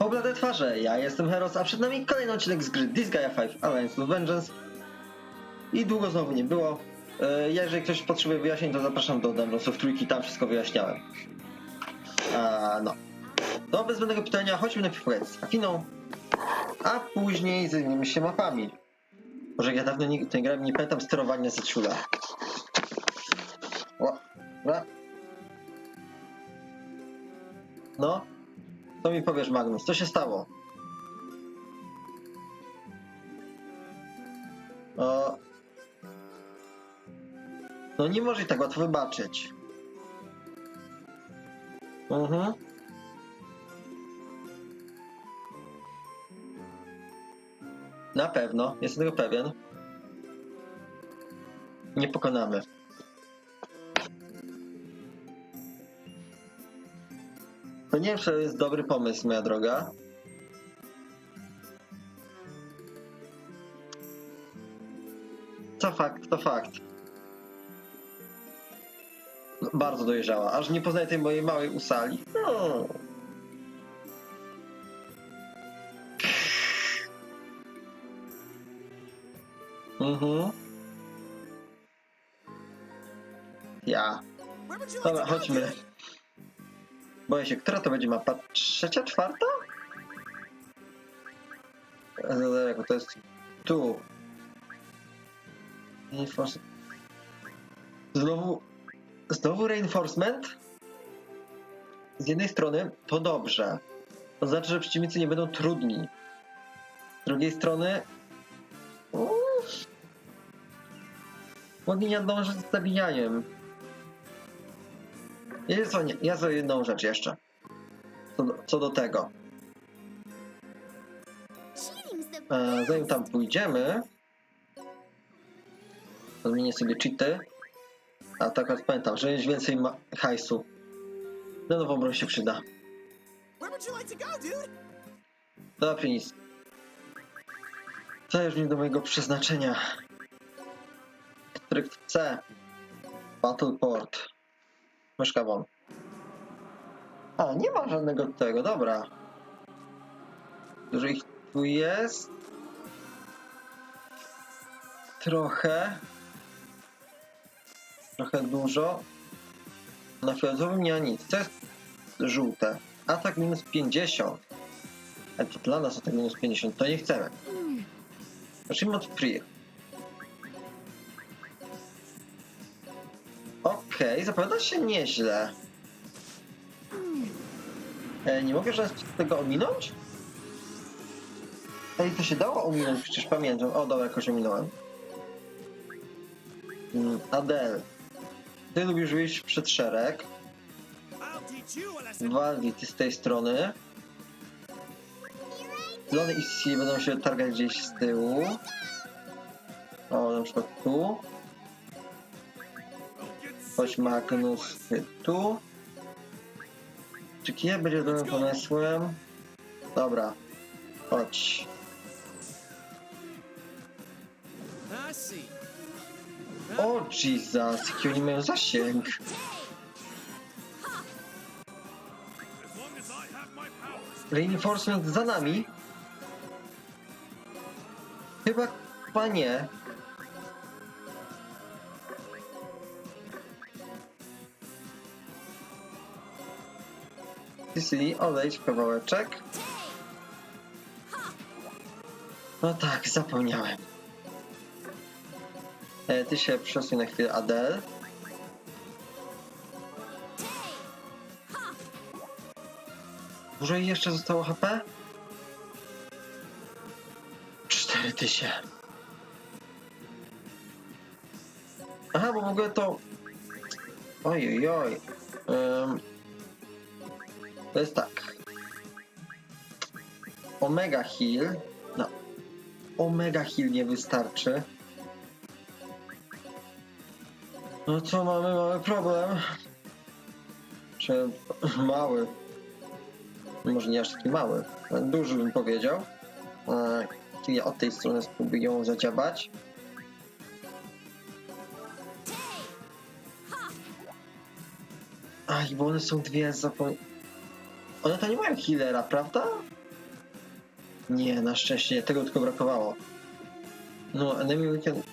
Oblade twarze, ja jestem Heros, a przed nami kolejny odcinek z gry Disgaea 5 Alliance of Vengeance. I długo znowu nie było. E, Jeżeli ktoś potrzebuje wyjaśnień, to zapraszam do Dungeonsów Trójki, tam wszystko wyjaśniałem. A, no. To bez zbędnego pytania, chodźmy najpierw pogadać z Afiną, a później zajmiemy się mapami. Może ja dawno nie, nie grałem, nie pamiętam sterowania z ciula. O. No, co mi powiesz, Magnus? Co się stało? O... No nie może tak łatwo wybaczyć. Mhm. Na pewno, jestem tego pewien. Nie pokonamy. To nie wiem, czy to jest dobry pomysł, moja droga. To fakt, to fakt. No, bardzo dojrzała, aż nie poznaję tej mojej małej usali. No. Mhm. Ja. Dobra, chodźmy. Boję się, która to będzie mapa? Trzecia, czwarta? E, Daleko, to jest tu. Reinforce- Znowu, znowu reinforcement? Z jednej strony to dobrze. To znaczy, że przeciwnicy nie będą trudni. Z drugiej strony... Uff, mogli nie nadążyć z zabijaniem. Jest co, nie, ja za jedną rzecz jeszcze. Co do, co do tego. E, zanim tam pójdziemy, zmienię sobie cheaty. A tak jak pamiętam, że jest więcej ma- hajsu. Na nową broń się przyda. To? Dobra, nic. Zajesz mnie do mojego przeznaczenia. Który chcę. Battleport. Myszka. A, nie ma żadnego tego, dobra. Dużo ich tu jest. Trochę. Trochę dużo. Na fioletowym nie ma nic. To jest żółte. Atak minus 50. Ale to dla nas atak minus 50, to nie chcemy. Zacznijmy od free. Okej, zapowiada się nieźle. E, nie mogę żadnego tego ominąć? Ej, to się dało ominąć, przecież pamiętam. O, dobra, jakoś ominąłem. Mm, Adele. Ty lubisz wyjść przed szereg. Waldi, ty z tej strony. Zielony i Sisi będą się targać gdzieś z tyłu. O, na przykład tu. Chodź Magnus, tu. Czy kije będzie dobrym pomysłem? Dobra. Chodź. O Jesus, jaki oni mają zasięg. Reinforcement za nami? Chyba, chyba Sicily, odejdź kawałeczek. No tak, zapomniałem. E, ty się przesuń na chwilę, Adel. Dużo jeszcze zostało HP? 4000. Aha, bo w ogóle to... Oj, oj, oj. To jest tak. Omega Heal. No. Omega Heal nie wystarczy. No co mamy? Mamy problem. Czy mały. Może nie aż taki mały. Duży bym powiedział. E, Czyli od tej strony spróbuję zadziałać. Aj, bo one są dwie zapom... One to nie mają healera, prawda? Nie, na szczęście. Tego tylko brakowało. No, enemy weekend...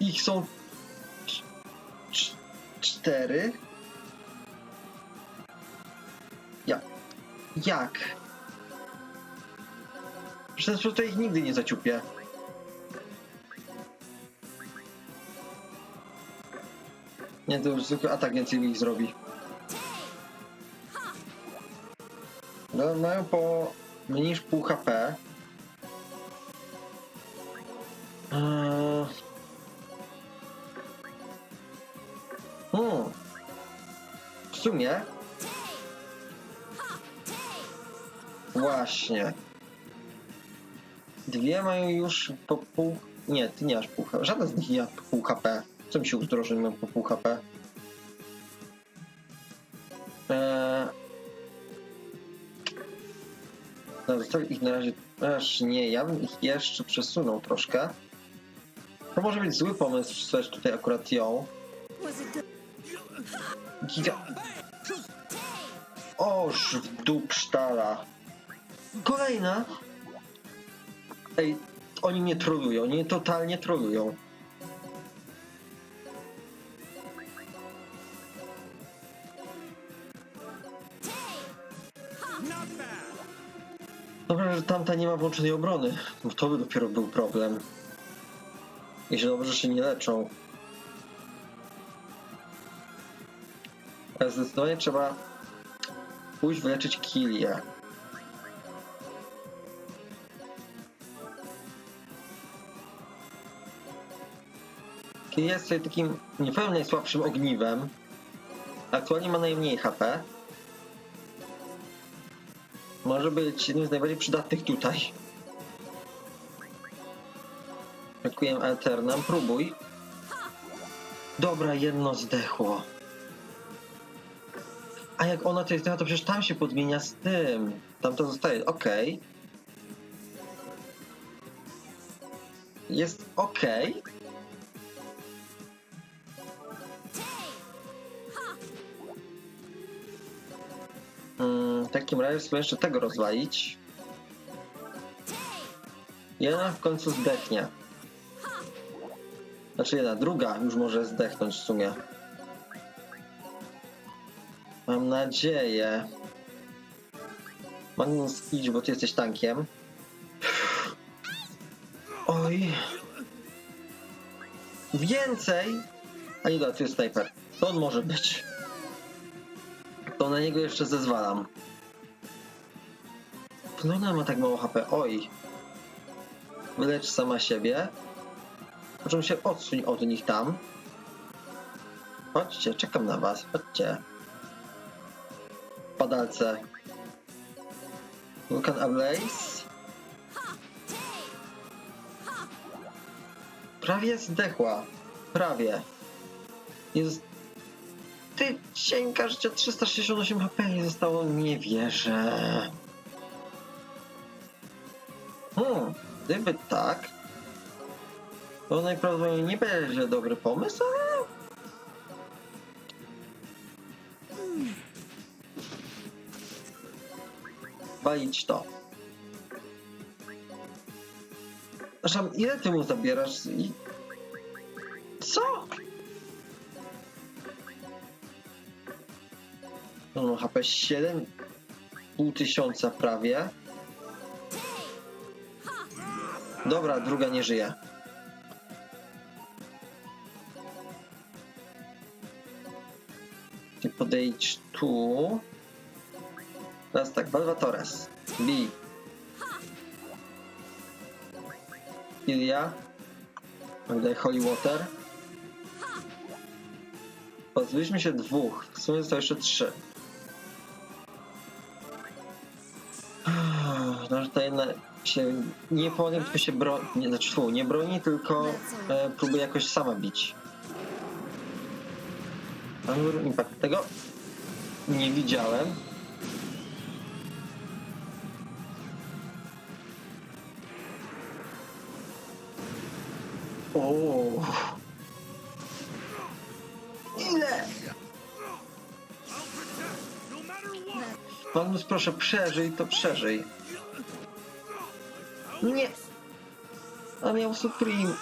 Ich są... cz- cz- Cztery? Ja... Jak? Przecież tutaj ich nigdy nie zaciupię. Nie, to już zwykły atak więcej ich zrobi. No, mają po mniej niż pół HP. Eee... Hmm. W sumie. Właśnie. Dwie mają już po pół. Nie, ty nie masz pół HP. Żaden z nich nie ma pół HP. Co mi się uzdroży, po pół HP? Zostawię ich na razie. Aż nie, ja bym ich jeszcze przesunął troszkę. To może być zły pomysł, przesłać tutaj akurat ją. Giga. Oż w dół psztala. Kolejna. Ej, oni mnie trolują, oni mnie totalnie trolują. Że tamta nie ma włączonej obrony, bo to by dopiero był problem. I że dobrze się nie leczą. Ale zdecydowanie trzeba pójść wyleczyć Kilię. Kilia jest sobie takim, nie powiem najsłabszym ogniwem. Aktualnie ma najmniej HP. Może być jednym z najbardziej przydatnych tutaj. Brakuje Alternam, próbuj. Dobra, jedno zdechło. A jak ona to jest, to przecież tam się podmienia z tym. Tam to zostaje, okej. Jest okej. Mm, takim razie sobie jeszcze tego rozwalić. Jedna w końcu zdechnie. Znaczy jedna, druga już może zdechnąć w sumie. Mam nadzieję. Magnus, idź, bo ty jesteś tankiem. Oj. Więcej! A nie, dobra, tu jest snajper. To on może być. To na niego jeszcze zezwalam. No ona ma tak mało HP. Oj. Wylecz sama siebie. Proszę się odsuń od nich tam. Chodźcie, czekam na was. Chodźcie. Padalce. Vulcan Ablaze. Prawie zdechła. Prawie. Jest ty cienka życia 368 HP nie zostało, nie wierzę. Hmm, gdyby tak, to najprawdopodobniej nie będzie dobry pomysł, ale... Walić to. Zresztą, ile ty mu zabierasz? I... Co? No, HP 7,5 tysiąca prawie. Dobra, druga nie żyje. Ty podejdź tu. Teraz tak, Salvatores. B. Ilia. Magdalena Holy Water. Pozbyliśmy się dwóch. W sumie zostało jeszcze trzy. Nie powiem, tylko się broni. Nie, znaczy, fu, nie broni, tylko e, próbuje jakoś sama bić. Angur Impact. Tego nie widziałem. O. Ile? Magnus, proszę, przeżyj, to przeżyj. Nie! A miał Supreme.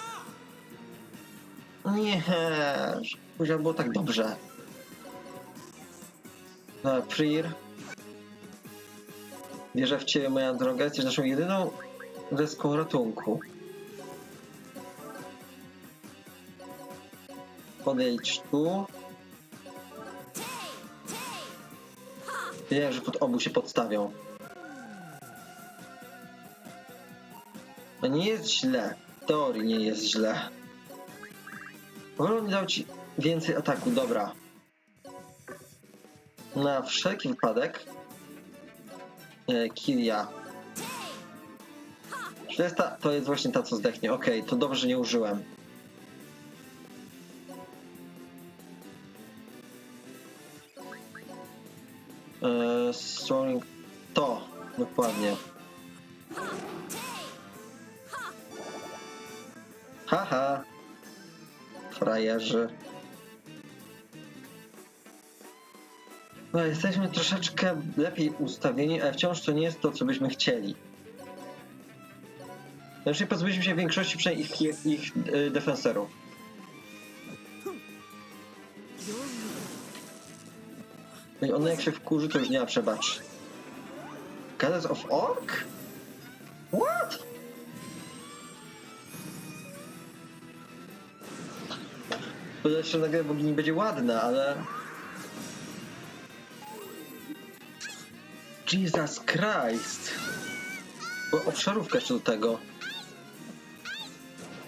Nie, Później było tak dobrze. No, Freer. Wierzę w Ciebie, moja droga. Jesteś naszą jedyną deską ratunku. Podejdź tu. Wiedziałem, że pod obu się podstawią. Nie jest źle. W teorii nie jest źle. Wolę nie dał ci więcej ataku, dobra. Na wszelki wypadek. E, Kilia. To jest ta, to jest właśnie ta, co zdechnie. Okej, to dobrze, nie użyłem. Strolling. To, dokładnie. Frajerzy. No, jesteśmy troszeczkę lepiej ustawieni, ale wciąż to nie jest to, co byśmy chcieli. Znaczy pozbyliśmy się większości przynajmniej ich, ich e, defenserów. No i ona jak się wkurzy, to już nie ma przebacz. Goddess of Orc? Jeszcze na grę bogini będzie ładna, ale... Jesus Christ! Bo obszarówkę jeszcze do tego.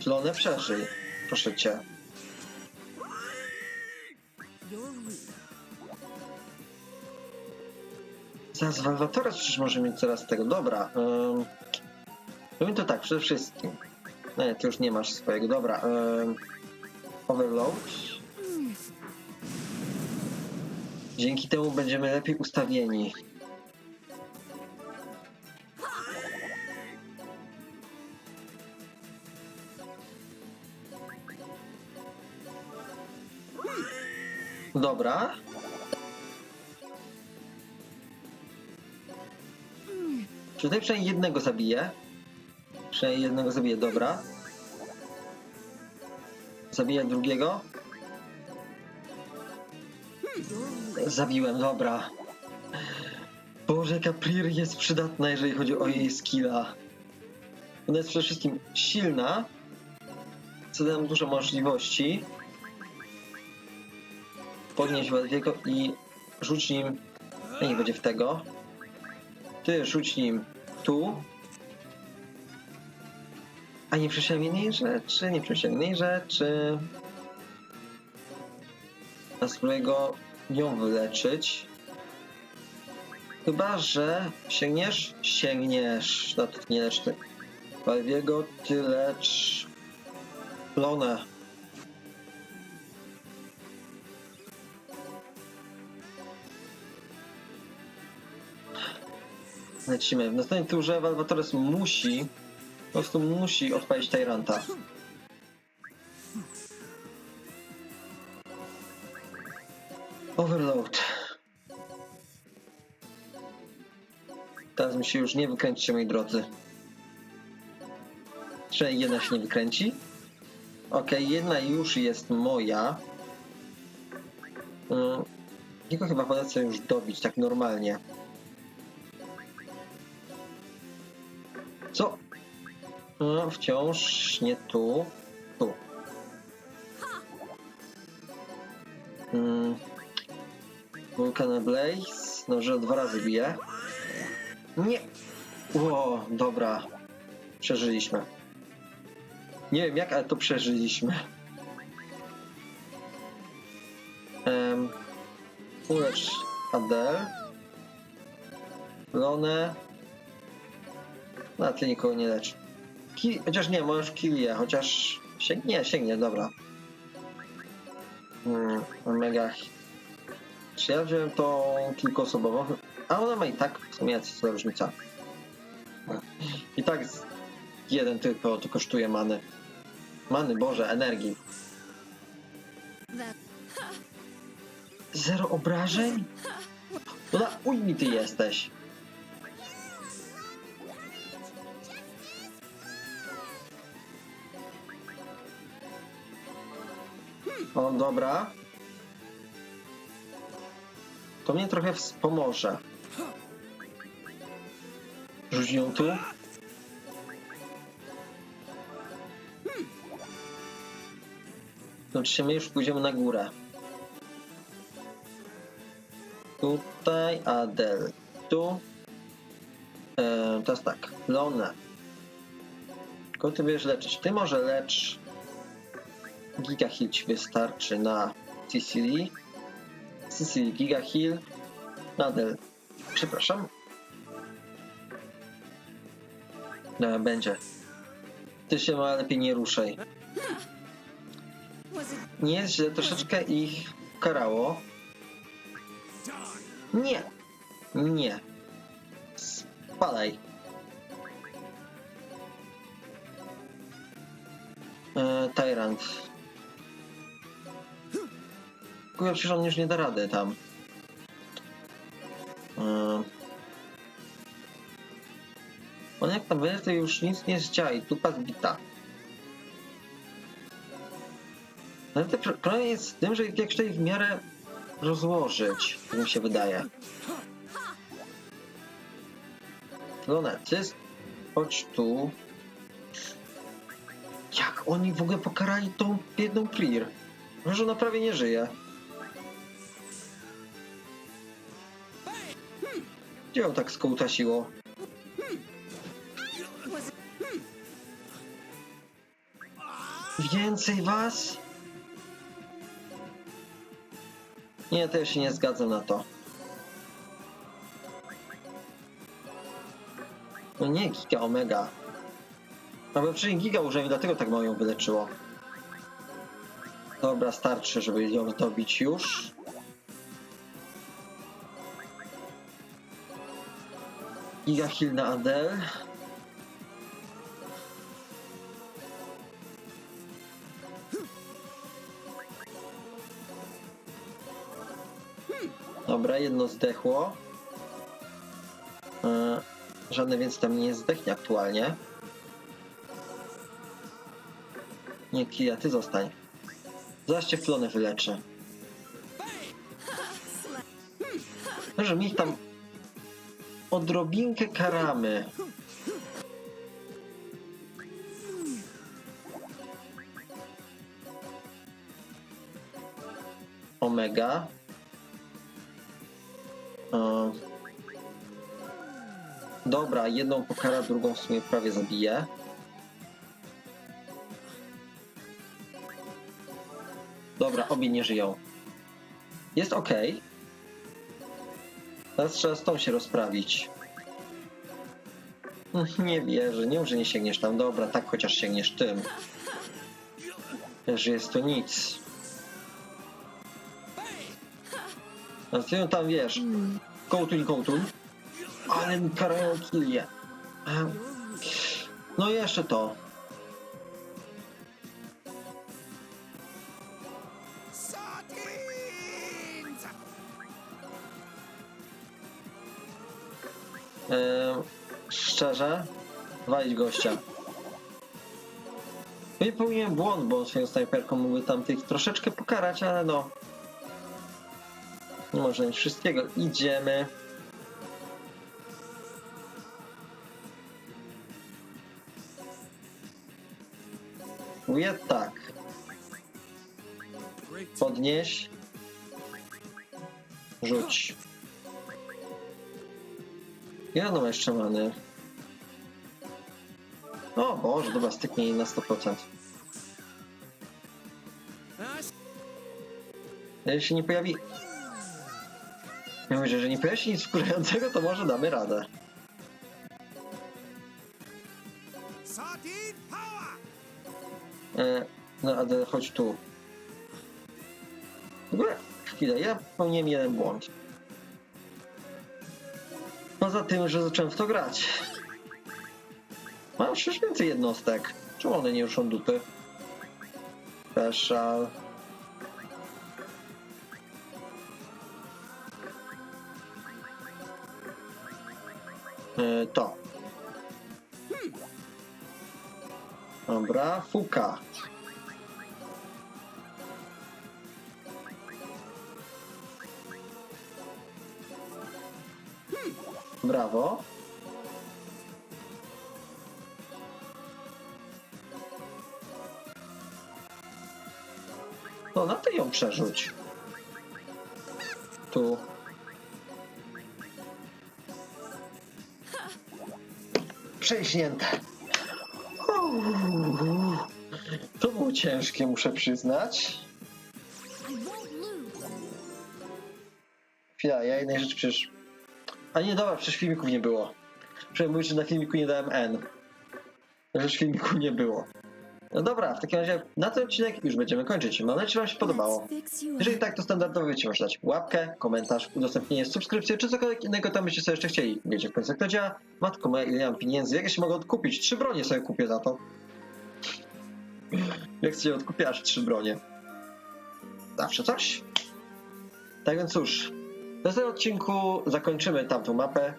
Plonę przeżyj. Proszę cię. Zaraz Walwatora przecież może mieć coraz tego. Dobra. Um, to tak, przede wszystkim. No nie, ty już nie masz swojego. Dobra. Um, overload. Dzięki temu będziemy lepiej ustawieni. Dobra. Czy tutaj przynajmniej jednego zabiję? Przynajmniej jednego zabiję, dobra. Zabiję drugiego. Zabiłem, dobra. Boże, Caprir jest przydatna, jeżeli chodzi o jej skilla. Ona jest przede wszystkim silna, co daje nam dużo możliwości. Podnieść Walwiego i rzuć nim... Nie będzie w tego. Ty rzuć nim tu. A nie rzeczy, nie innej rzeczy. A spróbuję go ją wyleczyć. Chyba, że sięgniesz? Sięgniesz. No ty. Walwiego, ty lecz... Plonę. Lecimy. W następnej turze Valvatores musi, po prostu musi odpalić Tyranta. Overload. Teraz mi się już nie wykręcicie, moi drodzy. Przynajmniej jedna się nie wykręci. Okej, jedna już jest moja. Mm, Jego chyba polecę już dobić, tak normalnie. Co? No, wciąż nie tu. Tu. Hmm. Vulcan Blaze. No, że dwa razy bije. Nie. Ło, dobra. Przeżyliśmy. Nie wiem jak, ale to przeżyliśmy. Um, ulecz Adele. Lone. No, ty nikogo nie lecz. Ki chociaż nie, możesz Kilię, chociaż... Sięgnie, sięgnie, dobra. Hmm, Omega... Czy ja wziąłem tą kilkuosobową? A ona ma i tak, w sumie co różnica. I tak jeden tylko to kosztuje many. Many, Boże, energii. Zero obrażeń? No na ty jesteś. O, dobra. To mnie trochę wspomoże. Rzuć ją tu. Znaczy my już pójdziemy na górę. Tutaj Adel. Tu. E, teraz tak. Lona. Kogo ty będziesz leczyć? Ty może lecz. Giga Heal ci wystarczy na Sicily. Sicily Giga Heal. Nadal. Przepraszam. No, będzie. Ty się ma lepiej nie ruszaj. Nie jest troszeczkę ich karało. Nie. Nie. Spadaj. E, Tyrant. Kurwa, przecież on już nie da rady tam. E, on jak tam będzie, to już nic nie zdziała i tupa zbita. Ale to pro- problem jest z tym, że jak to ich w miarę rozłożyć, tak mi się wydaje. Lunecyst, chodź tu. Jak oni w ogóle pokarali tą biedną Clear? Może ona prawie nie żyje. Gdzie ją tak skołtasiło? Więcej was? Nie, ja się nie zgadzam na to. No nie, Giga Omega. No bo przecież Giga użyłem, dlatego tak mało ją wyleczyło. Dobra, starczy, żeby ją dobić już. Giga Heal na Adel. Dobra, jedno zdechło. E, żadne więc tam nie zdechnie aktualnie. Nie, Kia, ty zostań. Zaraz cię flony wyleczy. Że mi tam odrobinkę karamy. Omega. E, Dobra, jedną pokara, drugą w sumie prawie zabije. Dobra, obie nie żyją. Jest ok. Teraz trzeba z tą się rozprawić. Mm, Nie wierzę, nie że nie sięgniesz tam. Dobra, tak chociaż sięgniesz tym. Że jest to nic. A ty ją tam wiesz. Kołtuń, kołtuń. Ale mi karają. No i jeszcze to. Szczerze, walić gościa. Nie popełniłem błąd, bo swoją snajperką mógłby tam tych troszeczkę pokarać, ale no. Nie można mieć wszystkiego. Idziemy. Mówię tak. Podnieś. Rzuć. Ja no jeszcze many. O Boże, dobra, styknie jej na 100%. Jeśli się nie pojawi... Ja mówię, że jeżeli nie pojawi się nic wkurzającego, to może damy radę. E, no, ale chodź tu. W ogóle, chwilę, ja popełniłem jeden błąd. Poza tym, że zacząłem w to grać. Mam przecież więcej jednostek. Czemu one nie ruszą dupy? Special. Yy, to. Dobra, fuka. Hmm. Brawo. No, na ty ją przerzuć. Tu. Przejśnięte. To było ciężkie, muszę przyznać. Chwila, ja jednej rzeczy przecież... A nie, dobra, przecież filmików nie było. Przecież mówić, że na filmiku nie dałem N. Przecież filmiku nie było. No dobra, w takim razie na ten odcinek już będziemy kończyć. Mam nadzieję, że Wam się podobało. Jeżeli tak, to standardowo wiecie, możecie dać łapkę, komentarz, udostępnienie, subskrypcję, czy cokolwiek innego tam byście sobie jeszcze chcieli. Wiecie w końcu jak to działa. Matko moja, ile mam pieniędzy, jak ja się mogę odkupić? Trzy bronie sobie kupię za to. Jak się odkupię aż trzy bronie. Zawsze coś. Tak więc cóż, w następnym odcinku zakończymy tamtą mapę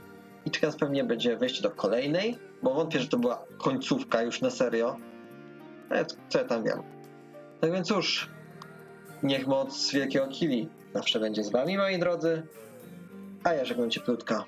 i nas pewnie będzie wejście do kolejnej, bo wątpię, że to była końcówka już na serio. Ale co ja tam wiem. Tak więc cóż, Niech moc wielkiego Kili zawsze będzie z wami, moi drodzy. A ja żegnam cię, Plutka.